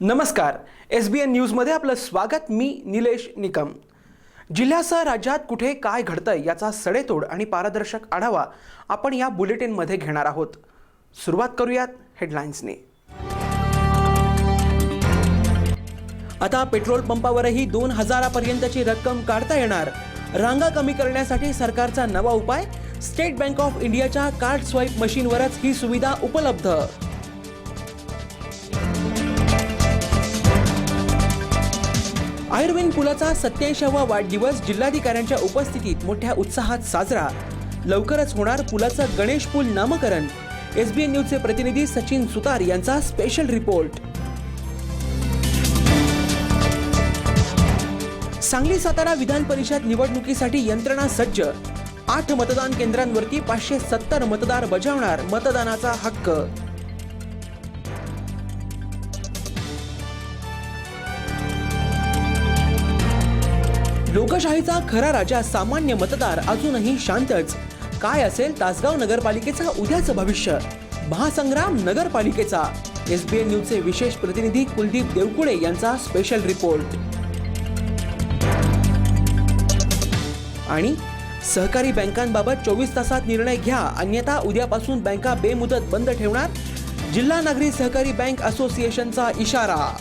नमस्कार. एस बी एन न्यूजमध्ये आपलं स्वागत. मी निलेश निकम. जिल्ह्यासह राज्यात कुठे काय घडतंय याचा सडेतोड आणि पारदर्शक आढावा आपण या बुलेटिनमध्ये घेणार आहोत. सुरुवात करूयात हेडलाईन्सने आता पेट्रोल पंपावरही दोन हजारापर्यंतची रक्कम काढता येणार. रांगा कमी करण्यासाठी सरकारचा नवा उपाय? स्टेट बँक ऑफ इंडियाच्या कार्ड स्वाईप मशीनवरच ही सुविधा उपलब्ध. आयुर्वेद पुलाचा सत्याऐंशावा वाढदिवस जिल्हाधिकाऱ्यांच्या उपस्थितीत मोठ्या उत्साहात साजरा. लवकरच होणार पुलाचं गणेश पूल नामकरण. एसबीएन न्यूजचे प्रतिनिधी सचिन सुतार यांचा स्पेशल रिपोर्ट सांगली सातारा विधान परिषद निवडणुकीसाठी यंत्रणा सज्ज. आठ मतदान केंद्रांवरती पाचशे सत्तर मतदार बजावणार मतदानाचा हक्क. लोकशाहीचा खरा राजा सामान्य मतदार अजूनही शांतच. काय असेल तासगाव नगरपालिकेचा उद्याचं भविष्य? महासंग्राम नगरपालिकेचा. एसबीएन न्यूजचे विशेष प्रतिनिधी कुलदीप देवकुळे यांचा स्पेशल रिपोर्ट आणि सहकारी बँकांबाबत चोवीस तासात निर्णय घ्या. अन्यथा उद्यापासून बँका बेमुदत बंद ठेवणार. जिल्हा नागरी सहकारी बँक असोसिएशनचा इशारा.